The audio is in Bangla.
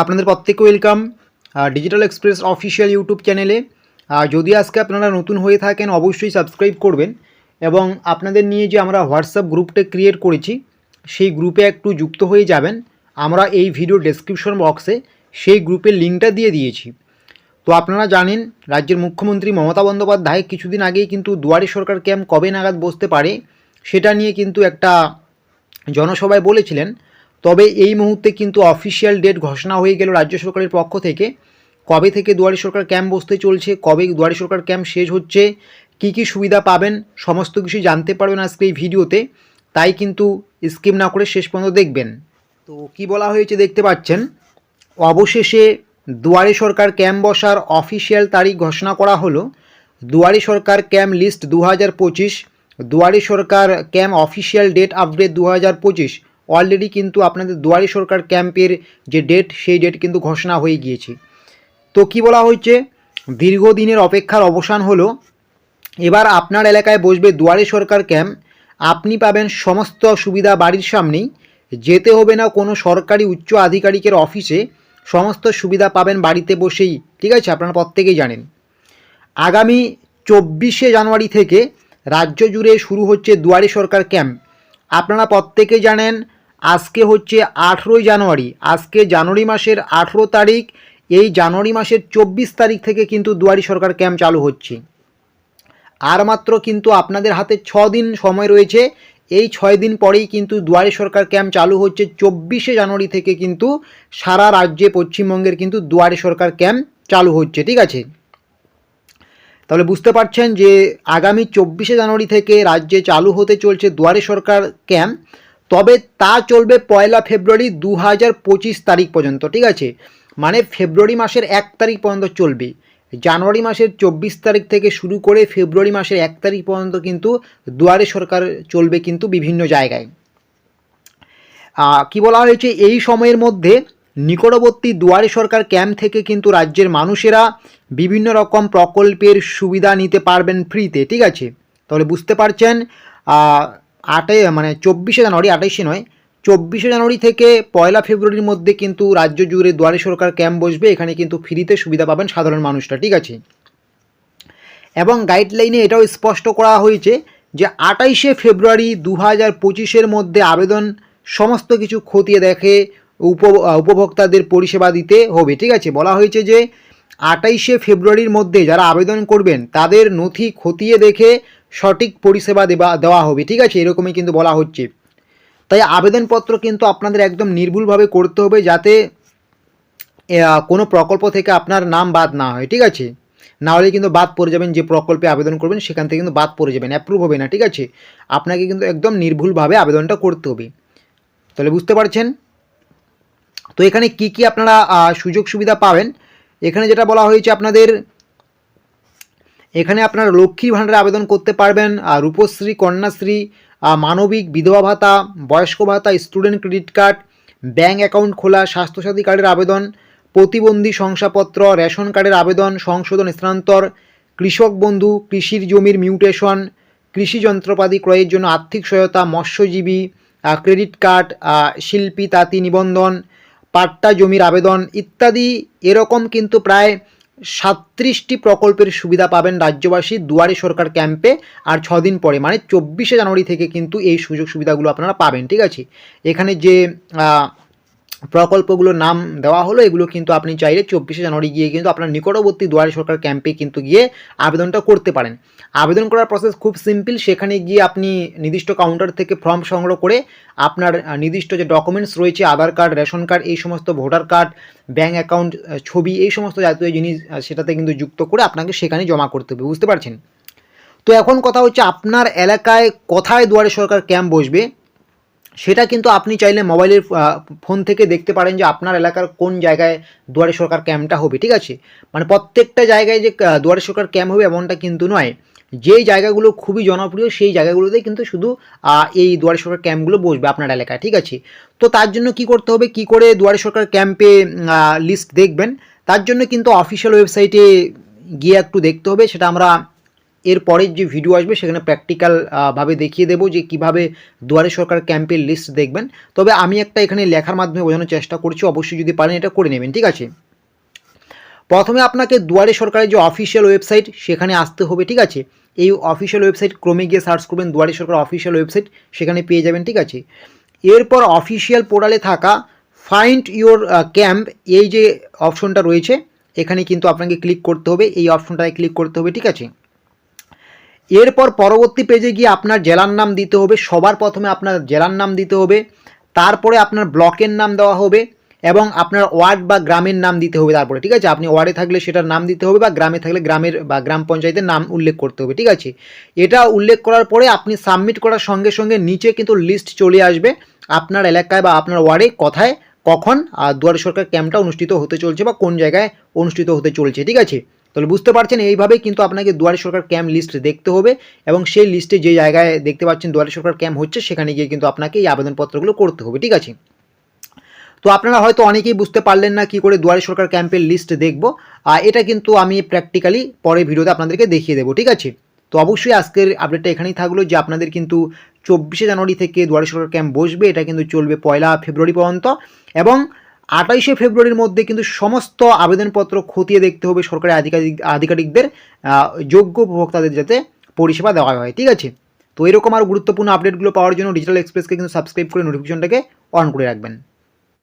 আপনাদের প্রত্যেককে welcome digital express official YouTube চ্যানেলে যদি আজকে আপনারা নতুন হয়ে থাকেন, অবশ্যই সাবস্ক্রাইব করবেন। এবং আপনাদের নিয়ে যে আমরা হোয়াটসঅ্যাপ গ্রুপটা ক্রিয়েট করেছি, সেই গ্রুপে একটু যুক্ত হয়ে যাবেন। আমরা এই ভিডিও ডেসক্রিপশন বক্সে সেই গ্রুপের লিঙ্কটা দিয়ে দিয়েছি। তো আপনারা জানেন, রাজ্যের মুখ্যমন্ত্রী মমতা বন্দ্যোপাধ্যায় কিছুদিন আগেই কিন্তু দুয়ারে সরকার ক্যাম্প কবে নাগাদ বসতে পারে, সেটা নিয়ে কিন্তু একটা জনসভায় বলেছিলেন। তবে এই মুহূর্তে কিন্তু অফিসিয়াল ডেট ঘোষণা হয়ে গেল রাজ্য সরকারের পক্ষ থেকে। কবে থেকে দুয়ারি সরকার ক্যাম্প বসতে চলছে, কবে দুয়ারি সরকার ক্যাম্প শেষ হচ্ছে, কি কি সুবিধা পাবেন, সমস্ত কিছু জানতে পারবেন আজকে এই ভিডিওতে। তাই কিন্তু স্কিপ না করে শেষ পর্যন্ত দেখবেন। তো কি বলা হয়েছে দেখতে পাচ্ছেন? অবশেষে দুয়ারে সরকার ক্যাম্প বসার অফিসিয়াল তারিখ ঘোষণা করা হলো। দুয়ারে সরকার ক্যাম্প লিস্ট দু হাজার পঁচিশ, Duare Sarkar camp official date update দু হাজার পঁচিশ অলরেডি কিন্তু আপনাদের দুয়ারে সরকার ক্যাম্পের যে ডেট সেই ডেট কিন্তু ঘোষণা হয়ে গিয়েছে। তো কি বলা হয়েছে? দীর্ঘদিনের অপেক্ষার অবসান হলো, এবার আপনার এলাকায় বসবে দুয়ারে সরকার ক্যাম্প আপনি পাবেন সমস্ত সুবিধা বাড়ির সামনেই, যেতে হবে না কোনো সরকারি উচ্চ আধিকারিকের অফিসে সমস্ত সুবিধা পাবেন বাড়িতে বসেই, ঠিক আছে? আপনারা প্রত্যেকেই জানেন। আগামী চব্বিশে জানুয়ারি থেকে রাজ্য জুড়ে শুরু হচ্ছে দুয়ারি সরকার ক্যাম্প আপনারা প্রত্যেকে জানেন আজকে হচ্ছে আঠেরোই জানুয়ারি। আজকে জানুয়ারি মাসের আঠেরো তারিখ। এই জানুয়ারি মাসের চব্বিশ তারিখ থেকে কিন্তু দুয়ারি সরকার ক্যাম্প চালু হচ্ছে। আর মাত্র কিন্তু আপনাদের হাতে ছ দিন সময় রয়েছে। এই ছয় দিন পরেই কিন্তু দুয়ারে সরকার ক্যাম্প চালু হচ্ছে। চব্বিশে জানুয়ারি থেকে কিন্তু সারা রাজ্যে পশ্চিমবঙ্গের কিন্তু দুয়ারে সরকার ক্যাম্প চালু হচ্ছে, ঠিক আছে? তাহলে বুঝতে পারছেন যে আগামী চব্বিশে জানুয়ারি থেকে রাজ্যে চালু হতে চলছে দুয়ারে সরকার ক্যাম্প। তবে তা চলবে পয়লা ফেব্রুয়ারি দু হাজার পঁচিশ তারিখ পর্যন্ত, ঠিক আছে? মানে ফেব্রুয়ারি মাসের এক তারিখ পর্যন্ত চলবে। জানুয়ারি মাসের চব্বিশ তারিখ থেকে শুরু করে ফেব্রুয়ারি মাসের এক তারিখ পর্যন্ত কিন্তু দুয়ারে সরকার চলবে কিন্তু বিভিন্ন জায়গায়। কি বলা হয়েছে? এই সময়ের মধ্যে নিকটবর্তী দুয়ারে সরকার ক্যাম্প থেকে কিন্তু রাজ্যের মানুষেরা বিভিন্ন রকম প্রকল্পের সুবিধা নিতে পারবেন ফ্রিতে ঠিক আছে? তাহলে বুঝতে পারছেন? আটে মানে চব্বিশে জানুয়ারি আঠাইশে নয়, চব্বিশে জানুয়ারি থেকে পয়লা ফেব্রুয়ারির মধ্যে কিন্তু রাজ্য জুড়ে দুয়ারে সরকার ক্যাম্প বসবে, এখানে কিন্তু ফ্রিতে সুবিধা পাবেন সাধারণ মানুষরা, ঠিক আছে? এবং গাইডলাইনে এটাও স্পষ্ট করা হয়েছে যে আটাইশে ফেব্রুয়ারি দু হাজার পঁচিশের মধ্যে আবেদন সমস্ত কিছু খতিয়ে দেখে উপ, উপভোক্তাদের পরিষেবা দিতে হবে, ঠিক আছে? বলা হয়েছে যে আটাইশে ফেব্রুয়ারির মধ্যে যারা আবেদন করবেন, তাদের নথি খতিয়ে দেখে সঠিক পরিষেবা দেওয়া দেওয়া হবে, ঠিক আছে? এরকমই কিন্তু বলা হচ্ছে। তাই আবেদনপত্র কিন্তু আপনাদের একদম নির্ভুলভাবে করতে হবে যাতে কোনো প্রকল্প থেকে আপনার নাম বাদ না হয়, ঠিক আছে? না হলে কিন্তু বাদ পড়ে যাবেন, যে প্রকল্পে আবেদন করবেন, সেখান থেকে কিন্তু বাদ পড়ে যাবেন অ্যাপ্রুভ হবে না, ঠিক আছে? আপনাকে কিন্তু একদম নির্ভুলভাবে আবেদনটা করতে হবে। তাহলে বুঝতে পারছেন? তো এখানে কি কি আপনারা সুযোগ সুবিধা পাবেন? এখানে যেটা বলা হয়েছে আপনাদের এখানে আপনারা লক্ষ্মী ভাণ্ডারে আবেদন করতে পারবেন আর রূপশ্রী, কন্যাশ্রী মানবিক, বিধবা ভাতা, বয়স্ক ভাতা, student credit card bank account খোলা, স্বাস্থ্যসাথী কার্ডের আবেদন, প্রতিবন্ধী শংসাপত্র, রেশন কার্ডের আবেদন, সংশোধন স্থানান্তর, কৃষক বন্ধু, কৃষির জমির মিউটেশন, কৃষি যন্ত্রপাতি ক্রয়ের জন্য আর্থিক সহায়তা, মৎস্যজীবী ক্রেডিট কার্ড শিল্পী, তাঁতি নিবন্ধন, পাট্টা জমির আবেদন ইত্যাদি। এরকম কিন্তু প্রায় সাতত্রিশটি প্রকল্পের সুবিধা পাবেন রাজ্যবাসী দুয়ারি সরকার ক্যাম্পে, আর ছদিন পরে মানে চব্বিশে জানুয়ারি থেকে কিন্তু এই সুযোগ সুবিধাগুলো আপনারা পাবেন, ঠিক আছে? এখানে যে প্রকল্পগুলোর নাম দেওয়া হলো, এগুলো কিন্তু আপনি চাইলে চব্বিশে জানুয়ারি গিয়ে কিন্তু আপনার নিকটবর্তী দুয়ারে সরকার ক্যাম্পে কিন্তু গিয়ে আবেদনটা করতে পারেন। আবেদন করার প্রসেস খুব সিম্পল সেখানে গিয়ে আপনি নির্দিষ্ট কাউন্টার থেকে ফর্ম সংগ্রহ করে আপনার নির্দিষ্ট যে ডকুমেন্টস রয়েছে আধার কার্ড রেশন কার্ড এই সমস্ত ভোটার কার্ড ব্যাঙ্ক অ্যাকাউন্ট ছবি, এই সমস্ত জাতীয় জিনিস সেটাতে কিন্তু যুক্ত করে আপনাকে সেখানে জমা করতে হবে, বুঝতে পারছেন? তো এখন কথা হচ্ছে আপনার এলাকায় কোথায় দুয়ারে সরকার ক্যাম্প বসবে? সেটা কিন্তু আপনি চাইলে মোবাইলের ফোন থেকে দেখতে পারেন যে আপনার এলাকার কোন জায়গায় দুয়ারে সরকার ক্যাম্পটা হবে, ঠিক আছে? মানে প্রত্যেকটা জায়গায় যে দুয়ারে সরকার ক্যাম্প হবে এমনটা কিন্তু নয়। যেই জায়গাগুলো খুবই জনপ্রিয়, সেই জায়গাগুলোতে কিন্তু শুধু এই দুয়ারে সরকার ক্যাম্পগুলো বসবে আপনার এলাকায়, ঠিক আছে? তো তার জন্য কি করতে হবে? কি করে দুয়ারে সরকার ক্যাম্পে লিস্ট দেখবেন? তার জন্য কিন্তু অফিসিয়াল ওয়েবসাইটে গিয়ে একটু দেখতে হবে, সেটা আমরা এর পরের যে ভিডিও আসবে, সেখানে প্র্যাকটিক্যাল ভাবে দেখিয়ে দেবো যে কীভাবে দুয়ারে সরকার ক্যাম্পের লিস্ট দেখবেন। তবে আমি একটা এখানে লেখার মাধ্যমে বোঝানোর চেষ্টা করছি, অবশ্যই যদি পারেন এটা করে নেবেন, ঠিক আছে? প্রথমে আপনাকে দুয়ারে সরকারের যে অফিসিয়াল ওয়েবসাইট সেখানে আসতে হবে, ঠিক আছে? এই অফিসিয়াল ওয়েবসাইট ক্রমে গিয়ে সার্চ করবেন, দুয়ারে সরকার অফিসিয়াল ওয়েবসাইট সেখানে পেয়ে যাবেন, ঠিক আছে? এরপর অফিসিয়াল পোর্টালে থাকা ফাইন্ড ইওর ক্যাম্প এই যে অপশনটা রয়েছে, এখানে কিন্তু আপনাকে ক্লিক করতে হবে, এই অপশনটায় ক্লিক করতে হবে, ঠিক আছে? এরপর পরবর্তী পেজে গিয়ে আপনার জেলার নাম দিতে হবে, সবার প্রথমে আপনার জেলার নাম দিতে হবে, তারপরে আপনার ব্লকের নাম দেওয়া হবে এবং আপনার ওয়ার্ড বা গ্রামের নাম দিতে হবে তারপরে, ঠিক আছে? আপনি ওয়ার্ডে থাকলে সেটার নাম দিতে হবে বা গ্রামে থাকলে গ্রামের বা গ্রাম পঞ্চায়েতের নাম উল্লেখ করতে হবে, ঠিক আছে? এটা উল্লেখ করার পরে আপনি সাবমিট করার সঙ্গে সঙ্গে নিচে কিন্তু লিস্ট চলে আসবে আপনার এলাকায় বা আপনার ওয়ার্ডে কথায়, কখন দুয়ারে সরকার ক্যাম্পটা অনুষ্ঠিত হতে চলছে বা কোন জায়গায় অনুষ্ঠিত হতে চলছে, ঠিক আছে? তাহলে বুঝতে পারছেন, এইভাবেই কিন্তু আপনাকে দুয়ারে সরকার ক্যাম্প লিস্ট দেখতে হবে এবং সেই লিস্টে যে জায়গায় দেখতে পাচ্ছেন দুয়ারে সরকার ক্যাম্প হচ্ছে, সেখানে গিয়ে কিন্তু আপনাকে এই আবেদনপত্রগুলো করতে হবে, ঠিক আছে? তো আপনারা হয়তো অনেকেই বুঝতে পারলেন না কি করে দুয়ারে সরকার ক্যাম্পের লিস্ট দেখব। আর এটা কিন্তু আমি প্র্যাকটিক্যালি পরে ভিডিওতে আপনাদেরকে দেখিয়ে দেবো, ঠিক আছে? তো অবশ্যই আজকের আপডেটটা এখানেই থাকল যে আপনাদের কিন্তু চব্বিশে জানুয়ারি থেকে দুয়ারে সরকার ক্যাম্প বসবে, এটা কিন্তু চলবে পয়লা ফেব্রুয়ারি পর্যন্ত এবং আঠাইশে ফেব্রুয়ারির মধ্যে কিন্তু সমস্ত আবেদনপত্র খতিয়ে দেখতে হবে সরকারি আধিকারিক, আধিকারিকদের যোগ্য উপভোক্তাদের যাতে পরিষেবা দেওয়া হয়, ঠিক আছে? তো এরকম আরও গুরুত্বপূর্ণ আপডেটগুলো পাওয়ার জন্য ডিজিটাল এক্সপ্রেসকে কিন্তু সাবস্ক্রাইব করে নোটিফিকেশনটাকে অন করে রাখবেন।